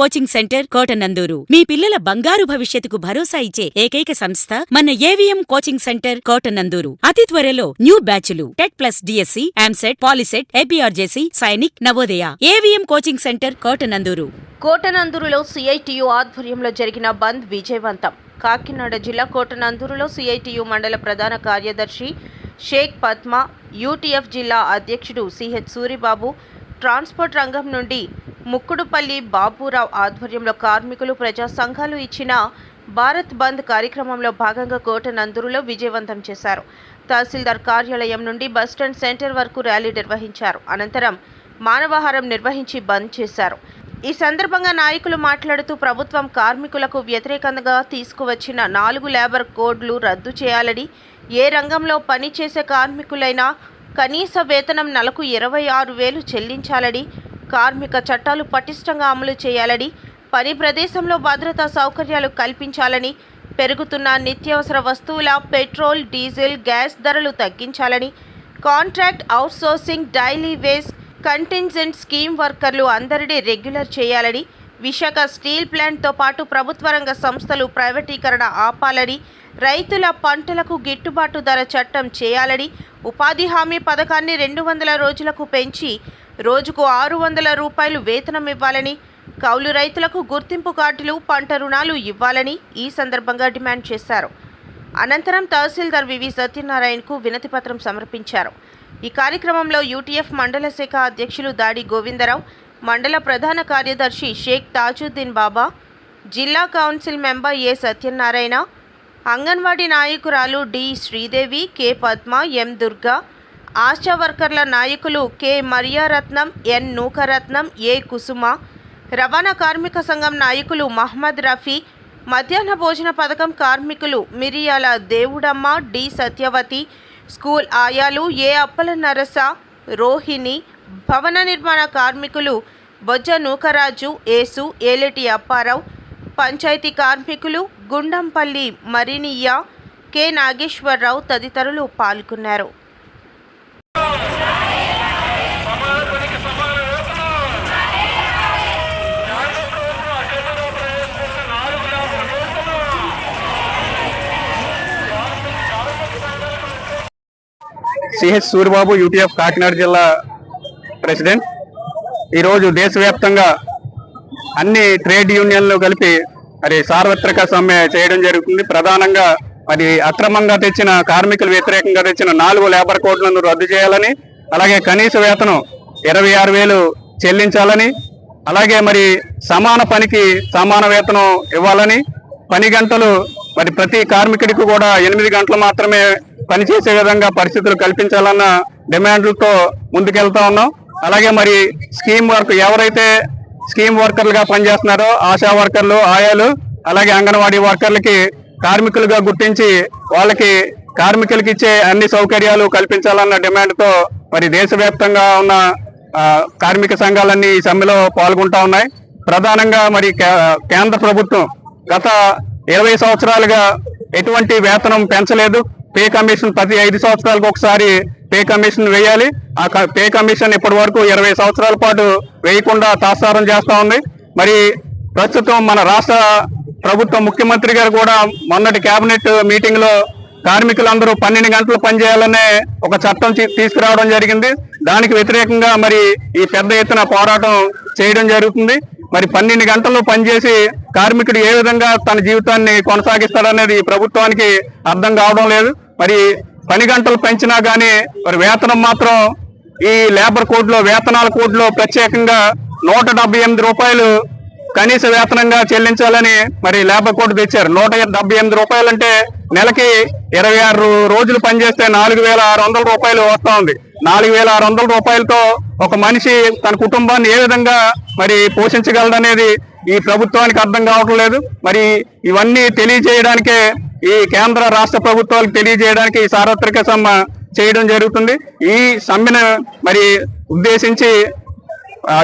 Coaching centre Kotananduru. మీ పిల్లల బంగారు భవిష్యత్తుకు భరోసా ఇచ్చే ఏకైక సంస్థ మన ఏవిఎం కోచింగ్ సెంటర్ కోటనందూరు. అతి త్వరలో న్యూ బ్యాచ్లు TET plus DSC ఆమ్సెట్ POLYCET APRJC Sainik Navodaya. AVM coaching center Kotanandur. కోటనందూరులో CITU ఆధ్వర్యంలో జరిగిన బంద్ విజయవంతం. కాకినాడ జిల్లా కోటనందూరులో సిఐటియు మండల ప్రధాన కార్యదర్శి షేక్ పద్మ యూటీఎఫ్ జిల్లా అధ్యక్షుడు సిహెచ్ సూరిబాబు ట్రాన్స్పోర్ట్ రంగం నుండి ముక్కుడుపల్లి బాబురావు ఆధ్వర్యంలో కార్మికులు ప్రజా సంఘాలు ఇచ్చిన భారత్ బంద్ కార్యక్రమంలో భాగంగా కోట నందురులో విజయవంతం చేశారు. తహసీల్దార్ కార్యాలయం నుండి బస్టాండ్ సెంటర్ వరకు ర్యాలీ నిర్వహించారు. అనంతరం మానవాహారం నిర్వహించి బంద్ చేశారు. ఈ సందర్భంగా నాయకులు మాట్లాడుతూ ప్రభుత్వం కార్మికులకు వ్యతిరేకంగా తీసుకువచ్చిన నాలుగు లేబర్ కోడ్లు రద్దు చేయాలని ఏ రంగంలో పనిచేసే కార్మికులైనా కనీస వేతనం నెలకు ఇరవై ఆరు వేలు చెల్లించాలని కార్మిక చట్టాలు పటిష్టంగా అమలు చేయాలని పని ప్రదేశంలో భద్రతా సౌకర్యాలు కల్పించాలని పెరుగుతున్న నిత్యావసర వస్తువుల పెట్రోల్ డీజిల్ గ్యాస్ ధరలు తగ్గించాలని contract outsourcing daily wages contingent scheme వర్కర్లు అందరినీ రెగ్యులర్ చేయాలని విశాఖ స్టీల్ ప్లాంట్తో పాటు ప్రభుత్వ రంగ సంస్థలు ప్రైవేటీకరణ ఆపాలని రైతుల పంటలకు గిట్టుబాటు ధర చట్టం చేయాలని ఉపాధి హామీ పథకాన్ని రెండు వందల రోజులకు పెంచి రోజుకు ఆరు వందల రూపాయలు వేతనం ఇవ్వాలని కౌలు రైతులకు గుర్తింపు కార్డులు పంట రుణాలు ఇవ్వాలని ఈ సందర్భంగా డిమాండ్ చేశారు. అనంతరం తహసీల్దార్ వివి సత్యనారాయణకు వినతిపత్రం సమర్పించారు. ఈ కార్యక్రమంలో యూటీఎఫ్ మండల శాఖ అధ్యక్షులు దాడి గోవిందరావు మండల ప్రధాన కార్యదర్శి షేక్ తాజుద్దీన్ బాబా జిల్లా council member A Satyanarayana Anganwadi నాయకురాలు D Sridevi K Padma M Durga Asha వర్కర్ల నాయకులు కె మరియారత్నం ఎన్ నూకరత్నం ఏ కుసుమ రవాణా కార్మిక సంఘం నాయకులు మహమ్మద్ రఫీ మధ్యాహ్న భోజన పథకం కార్మికులు మిరియాల దేవుడమ్మ డి సత్యవతి స్కూల్ ఆయాలు ఏ అప్పల నరస రోహిణి భవన నిర్మాణ కార్మికులు బొజ్జ నూకరాజు ఏసు ఏలటి అప్పారావు పంచాయతీ కార్మికులు గుండంపల్లి మరినియ్య కె. నాగేశ్వరరావు తదితరులు పాల్గొన్నారు. సిహెచ్ సూరిబాబు యూటీఎఫ్ కాకినాడ జిల్లా ప్రెసిడెంట్. ఈరోజు దేశవ్యాప్తంగా అన్ని ట్రేడ్ యూనియన్లు కలిపి మరి సార్వత్రిక సమ్మె చేయడం జరుగుతుంది. ప్రధానంగా మరి అక్రమంగా తెచ్చిన కార్మికులు వ్యతిరేకంగా తెచ్చిన నాలుగు లేబర్ కోడ్లను రద్దు చేయాలని అలాగే కనీస వేతనం ఇరవై ఆరు వేలు చెల్లించాలని అలాగే మరి సమాన పనికి సమాన వేతనం ఇవ్వాలని పని గంటలు మరి ప్రతి కార్మికుడికి కూడా ఎనిమిది గంటలు మాత్రమే పనిచేసే విధంగా పరిస్థితులు కల్పించాలన్న డిమాండ్లతో ముందుకెళ్తా ఉన్నాం. అలాగే మరి స్కీమ్ వర్క్ ఎవరైతే స్కీమ్ వర్కర్లుగా పనిచేస్తున్నారో. ఆశా వర్కర్లు ఆయాలు అలాగే అంగన్వాడీ వర్కర్లకి కార్మికులుగా గుర్తించి వాళ్ళకి కార్మికులకి ఇచ్చే అన్ని సౌకర్యాలు కల్పించాలన్న డిమాండ్తో మరి దేశవ్యాప్తంగా ఉన్న కార్మిక సంఘాలన్నీ ఈ సమ్మెలో పాల్గొంటా ఉన్నాయి. ప్రధానంగా మరి కే- కేంద్ర ప్రభుత్వం గత ఇరవై సంవత్సరాలుగా ఎటువంటి వేతనం పెంచలేదు. పే కమిషన్ ప్రతి ఐదు సంవత్సరాలకు ఒకసారి పే కమిషన్ వేయాలి. ఆ క- పే కమిషన్ ఇప్పటి వరకు ఇరవై సంవత్సరాల పాటు వేయకుండా తాత్సారం చేస్తూ ఉంది. మరి ప్రస్తుతం మన రాష్ట్ర ప్రభుత్వ ముఖ్యమంత్రి గారు కూడా మొన్నటి కేబినెట్ మీటింగ్లో కార్మికులందరూ పన్నెండు గంటలు పనిచేయాలనే ఒక చట్టం తీసుకురావడం జరిగింది. దానికి వ్యతిరేకంగా మరి ఈ పెద్ద ఎత్తున పోరాటం చేయడం జరుగుతుంది. మరి పన్నెండు గంటలు పనిచేసి కార్మికుడు ఏ విధంగా తన జీవితాన్ని కొనసాగిస్తాడనేది ఈ ప్రభుత్వానికి అర్థం కావడం లేదు. మరి పని గంటలు పెంచినా కానీ మరి వేతనం మాత్రం ఈ లేబర్ కోడ్లో వేతనాల కోడ్లో ప్రత్యేకంగా నూట డెబ్బై ఎనిమిది రూపాయలు కనీస వేతనంగా చెల్లించాలని మరి లేబర్ కోడ్ తెచ్చారు. నూట డెబ్బై ఎనిమిది రూపాయలు అంటే నెలకి ఇరవై ఆరు రోజులు పనిచేస్తే నాలుగు వేల ఆరు వందల రూపాయలు వస్తా ఉంది. నాలుగు వేల ఆరు వందల రూపాయలతో ఒక మనిషి తన కుటుంబాన్ని ఏ విధంగా మరి పోషించగలడనేది ఈ ప్రభుత్వానికి అర్థం కావటం లేదు మరి ఇవన్నీ తెలియజేయడానికే ఈ కేంద్ర రాష్ట్ర ప్రభుత్వాలకు తెలియజేయడానికి ఈ సార్వత్రిక సమ్మె చేయడం జరుగుతుంది. ఈ సమ్మెను మరి ఉద్దేశించి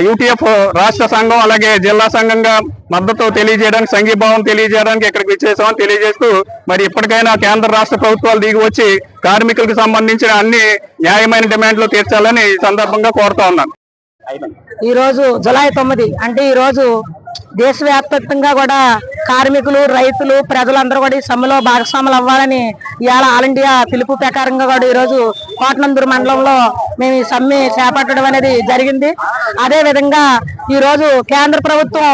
యూటీఎఫ్ రాష్ట్ర సంఘం అలాగే జిల్లా సంఘంగా మద్దతు తెలియజేయడానికి సంఘీభావం తెలియజేయడానికి ఇక్కడికి విచ్చేసామని తెలియజేస్తూ మరి ఇప్పటికైనా కేంద్ర రాష్ట్ర ప్రభుత్వాలు దిగి వచ్చి కార్మికులకు సంబంధించిన అన్ని న్యాయమైన డిమాండ్లు తీర్చాలని ఈ సందర్భంగా కోరుతా ఉన్నాను. ఈ రోజు జులై తొమ్మిది అంటే ఈ రోజు దేశవ్యాప్తంగా కూడా కార్మికులు రైతులు ప్రజలందరూ కూడా ఈ సమ్మెలో భాగస్వాములు అవ్వాలని ఇవాళ ఆల్ ఇండియా పిలుపు ప్రకారంగా కూడా ఈరోజు కోటనందూరు మండలంలో మేము ఈ సమ్మె చేపట్టడం అనేది జరిగింది. అదేవిధంగా ఈరోజు కేంద్ర ప్రభుత్వం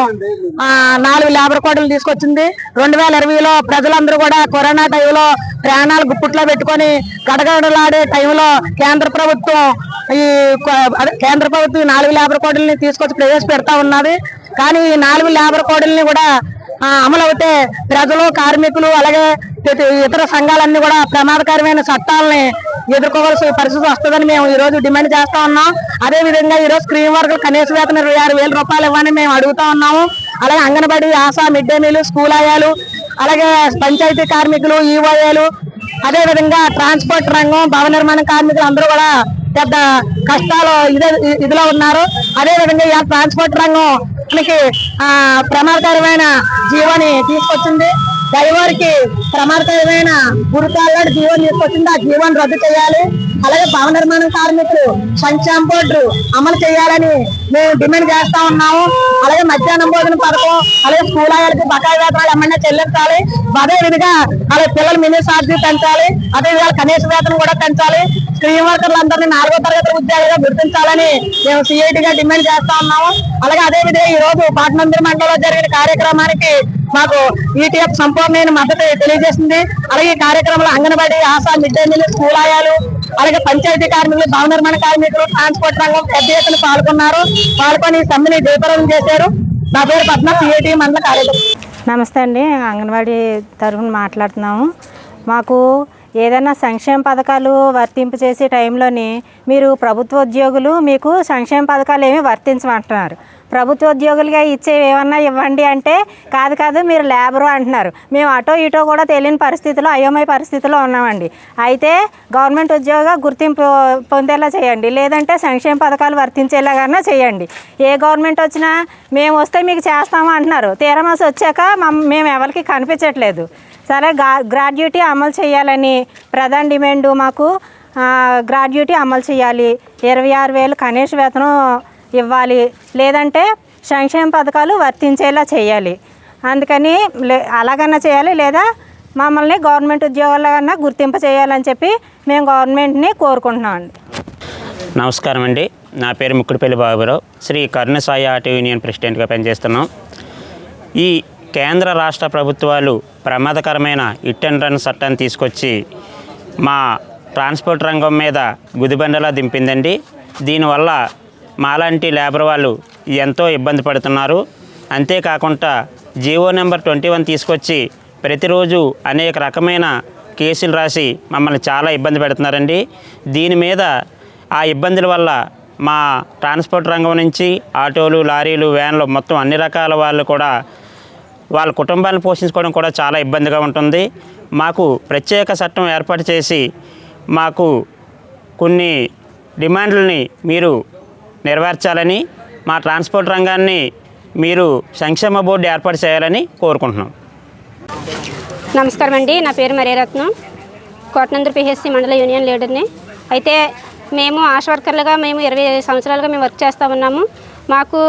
నాలుగు లేబర్ కోడ్లు తీసుకొచ్చింది. రెండు వేల ఇరవైలో ప్రజలందరూ కూడా కరోనా టైంలో ప్రాణాలు గుప్పుట్లో పెట్టుకొని గడగడలాడే టైంలో కేంద్ర ప్రభుత్వం ఈ అదే కేంద్ర ప్రభుత్వం నాలుగు లేబర్ కోడ్లని తీసుకొచ్చి ప్రవేశపెడతా ఉన్నది. కానీ ఈ నాలుగు లేబర్ కోడ్లని కూడా అమలవుతే ప్రజలు కార్మికులు అలాగే ఇతర సంఘాలన్నీ కూడా ప్రమాదకరమైన చట్టాలని ఎదుర్కోవాల్సిన పరిస్థితి వస్తుందని మేము ఈ రోజు డిమాండ్ చేస్తా ఉన్నాం. అదే విధంగా ఈ రోజు స్క్రీన్ వర్క్ కనీస వేతన ఇరవై ఆరు వేల రూపాయలు ఇవ్వని మేము అడుగుతా ఉన్నాము. అలాగే Anganwadi Asha mid day meal school ఆయాలు అలాగే పంచాయతీ కార్మికులు ఈఓఏలు అదే విధంగా ట్రాన్స్పోర్ట్ రంగం భవన నిర్మాణ కార్మికులు అందరూ కూడా పెద్ద కష్టాలు ఇదే ఇదిలో ఉన్నారు. అదే విధంగా ట్రాన్స్పోర్ట్ రంగం మనకి ఆ ప్రమాదకరమైన జీవాన్ని తీసుకొచ్చింది. డ్రైవర్కి ప్రమాదకరమైన గురికాళ్ళ జీవన్ తీసుకొచ్చింది. ఆ జీవన్ రద్దు చేయాలి. అలాగే భవన నిర్మాణ కార్మికులు సంక్షేమ బోర్డు అమలు చేయాలని మేము డిమాండ్ చేస్తా ఉన్నాము. అలాగే మధ్యాహ్నం భోజన పథకం అలాగే స్కూల్ ఆయాలకి బకాయి వేతనాలు ఏమన్నా చెల్లించాలి. అదే విధంగా అలాగే పిల్లల మినీ ఛార్జీ పెంచాలి. అదే విధంగా కనీస వేతనం కూడా పెంచాలి. స్క్రీన్ వర్కర్లందరినీ నాలుగో తరగతి ఉద్యోగులుగా గుర్తించాలని మేము సిఐటి గా డిమాండ్ చేస్తా ఉన్నాము. అలాగే అదే విధంగా ఈ రోజు పాటనందిరి మండలంలో జరిగిన కార్యక్రమానికి మాకు ఈటీఎఫ్ సంపూర్ణమైన మద్దతు తెలియజేసింది. అలాగే ఈ కార్యక్రమంలో Anganwadi Asha mid day meal school ఆయాలు అలాగే పంచాయతీ కార్మికులు భవన నిర్మాణ కార్మికులు ట్రాన్స్పోర్ట్ రంగం పెద్ద ఎత్తున పాల్గొన్నారు. పాల్గొని సమ్మెని జయప్రదం చేశారు. నా పేరు పద్మ సిఐటి మండల కార్యదర్శి. నమస్తే అండి అంగన్వాడీ తరఫున మాట్లాడుతున్నాము. మాకు ఏదైనా సంక్షేమ పథకాలు వర్తింపు చేసే టైంలోని మీరు ప్రభుత్వ ఉద్యోగులు మీకు సంక్షేమ పథకాలు ఏమి వర్తించమంటున్నారు ప్రభుత్వ ఉద్యోగులుగా ఇచ్చేవి ఏమన్నా ఇవ్వండి అంటే కాదు కాదు మీరు లేబరు అంటున్నారు. మేము అటో ఇటో కూడా తెలియని పరిస్థితిలో అయోమయ పరిస్థితిలో ఉన్నామండి. అయితే గవర్నమెంట్ ఉద్యోగ గుర్తింపు పొందేలా చేయండి. లేదంటే సంక్షేమ పథకాలు వర్తించేలాగా చేయండి. ఏ గవర్నమెంట్ వచ్చినా మేము వస్తే మీకు చేస్తాము అంటున్నారు. తీరమాసి వచ్చాక మమ్- మేము ఎవరికి కనిపించట్లేదు. సరే గా గ్రాడ్యుటీ అమలు చేయాలని ప్రధాన డిమాండ్ మాకు. గ్రాడ్యుటీ అమలు చేయాలి. ఇరవై ఆరు వేలు కనీస వేతనం ఇవ్వాలి. లేదంటే సంక్షేమ పథకాలు వర్తించేలా చేయాలి. అందుకని లే అలాగన్నా చేయాలి లేదా మమ్మల్ని గవర్నమెంట్ ఉద్యోగాలన్నా గుర్తింపు చేయాలని చెప్పి మేము గవర్నమెంట్ని కోరుకుంటున్నాం అండి. నమస్కారం అండి. నా పేరు ముక్కుడిపల్లి బాబురావు. శ్రీ కరుణసాయి ఆటో యూనియన్ ప్రెసిడెంట్గా పనిచేస్తున్నాం. ఈ కేంద్ర రాష్ట్ర ప్రభుత్వాలు ప్రమాదకరమైన ఇట్ అండ్ రన్ చట్టాన్ని తీసుకొచ్చి మా ట్రాన్స్పోర్ట్ రంగం మీద గుదిబండలా దింపిందండి. దీనివల్ల మాలాంటి లేబర్ వాళ్ళు ఎంతో ఇబ్బంది పడుతున్నారు. అంతేకాకుండా జీవో నెంబర్ ట్వంటీ వన్ తీసుకొచ్చి ప్రతిరోజు అనేక రకమైన కేసులు రాసి మమ్మల్ని చాలా ఇబ్బంది పెడుతున్నారండి. దీని మీద ఆ ఇబ్బందుల వల్ల మా ట్రాన్స్పోర్ట్ రంగం నుంచి ఆటోలు లారీలు వ్యాన్లు మొత్తం అన్ని రకాల వాళ్ళు కూడా వాళ్ళ కుటుంబాలను పోషించుకోవడం కూడా చాలా ఇబ్బందిగా ఉంటుంది. మాకు ప్రత్యేక చట్టం ఏర్పాటు చేసి మాకు కొన్ని డిమాండ్లని మీరు నెరవేర్చాలని మా ట్రాన్స్పోర్ట్ రంగాన్ని మీరు సంక్షేమ బోర్డు ఏర్పాటు చేయాలని కోరుకుంటున్నాం. నమస్కారం అండి నా పేరు మర్యారత్నం. కోటనందూరు పిహెచ్సి మండల యూనియన్ లీడర్ని. అయితే మేము ఆశ వర్కర్లుగా మేము ఇరవై సంవత్సరాలుగా మేము వర్క్ చేస్తూ ఉన్నాము. మాకు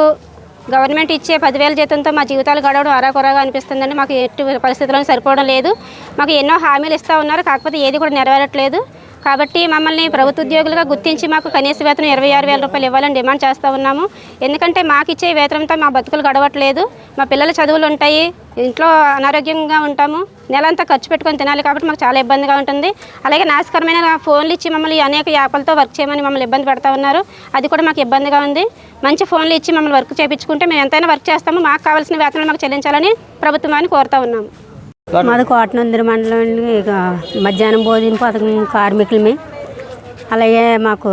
గవర్నమెంట్ ఇచ్చే పదివేల జీతంతో మా జీవితాలు గడవడం అరాకొరగా అనిపిస్తుందండి. మాకు ఎట్టి పరిస్థితుల్లో సరిపోవడం లేదు. మాకు ఎన్నో హామీలు ఇస్తూ ఉన్నారు. కాకపోతే ఏది కూడా నెరవేరట్లేదు. కాబట్టి మమ్మల్ని ప్రభుత్వ ఉద్యోగులుగా గుర్తించి మాకు కనీస వేతనం ఇరవై ఆరు వేల రూపాయలు ఇవ్వాలని డిమాండ్ చేస్తూ ఉన్నాము. ఎందుకంటే మాకు ఇచ్చే వేతనంతో మా బతుకులు గడవట్లేదు. మా పిల్లల చదువులు ఉంటాయి. ఇంట్లో అనారోగ్యంగా ఉంటాము. నెలంతా ఖర్చు పెట్టుకొని తినాలి కాబట్టి మాకు చాలా ఇబ్బందిగా ఉంటుంది. అలాగే నాశకరమైన ఫోన్లు ఇచ్చి మమ్మల్ని అనేక యాప్లతో వర్క్ చేయమని మమ్మల్ని ఇబ్బంది పెడతా ఉన్నారు. అది కూడా మాకు ఇబ్బందిగా ఉంది. మంచి ఫోన్లు ఇచ్చి మమ్మల్ని వర్క్ చేయించుకుంటే మేము ఎంతైనా వర్క్ చేస్తాము. మాకు కావాల్సిన వేతనాలు మాకు చెల్లించాలని ప్రభుత్వాన్ని కోరుతా ఉన్నాము. మాది కోటనందిరి మండలం అండి. ఇక మధ్యాహ్నం భోజన పథకం కార్మికులమే. అలాగే మాకు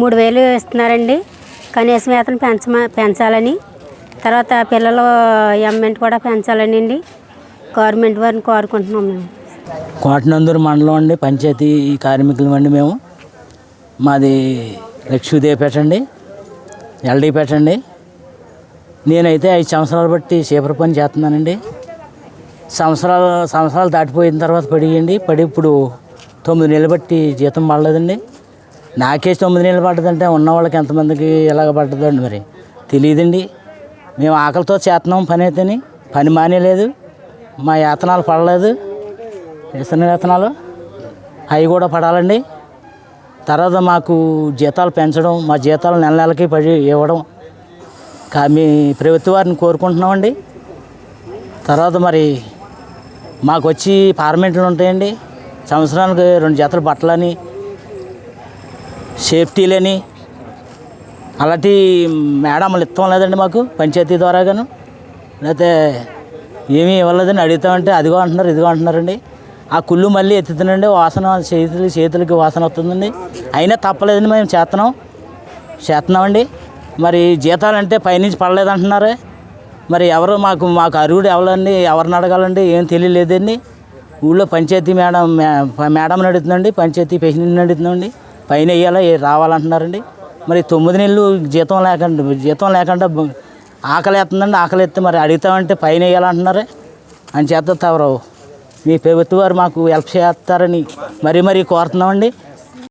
మూడు వేలు ఇస్తున్నారండి. కనీస వేతనం పెంచమ పెంచాలని. తర్వాత పిల్లల అమౌంట్ కూడా పెంచాలని అండి. గవర్నమెంట్ వారిని కోరుకుంటున్నాం మేము. కోటనందూరు మండలం అండి. పంచాయతీ కార్మికులం అండి మేము. మాది లక్ష్మీదేవిపేట అండి. ఎల్డీపేట అండి. నేనైతే ఐదు సంవత్సరాలు బట్టి చీపురు పని చేస్తున్నానండి. సంవత్సరాలు సంవత్సరాలు దాటిపోయిన తర్వాత పడియండి. పడి ఇప్పుడు తొమ్మిది నెలలు బట్టి జీతం పడలేదండి. నాకే తొమ్మిది నెలలు పడ్డదంటే ఉన్న వాళ్ళకి ఎంతమందికి ఎలాగ పడ్డదండి మరి? తెలియదండి మేము ఆకలితో చేస్తున్నాం పని అయితేని. పని మానేలేదు. మా వేతనాలు పడలేదు. ఇస్తున్న వేతనాలు అవి కూడా పడాలండి. తర్వాత మాకు జీతాలు పెంచడం మా జీతాలు నెల నెలకి పడి ఇవ్వడం కా మీ ప్రభుత్వ వారిని కోరుకుంటున్నామండి. తర్వాత మరి మాకు వచ్చి పార్లమెంట్లు ఉంటాయండి. సంవత్సరానికి రెండు జతల బట్టలని సేఫ్టీలని అలాంటి మేడమ్లు ఇస్తాం లేదండి మాకు పంచాయతీ ద్వారాగాను. లేకపోతే ఏమీ ఇవ్వలేదని అడుగుతామంటే అదిగో అంటున్నారు ఇదిగో అంటున్నారండి. ఆ కుళ్ళు మళ్ళీ ఎత్తుతుందండి వాసన చేతులు చేతులకి వాసన వస్తుందండి. అయినా తప్పలేదండి మేము చేస్తున్నాం చేస్తున్నామండి మరి జీతాలు అంటే పైనుంచి పడలేదంటున్నారే. మరి ఎవరు మాకు మాకు అరుగుడు ఎవరండి? ఎవరిని అడగాలండి? ఏం తెలియలేదండి ఊళ్ళో పంచాయతీ మేడం మే- మేడంని అడుగుతుందండి పంచాయతీ ప్రెసిడెంట్ని అడుగుతుందండి పైన వేయాలా రావాలంటున్నారండి. మరి తొమ్మిది నెలలు జీతం లేకుండా జీతం లేకుండా ఆకలి వేస్తుందండి ఆకలి ఎత్తే మరి అడుగుతామంటే పైన వేయాలంటున్నారే అని చేత తవరావు మీ ప్రభుత్వ వారు మాకు హెల్ప్ చేస్తారని మరీ మరీ కోరుతున్నామండి.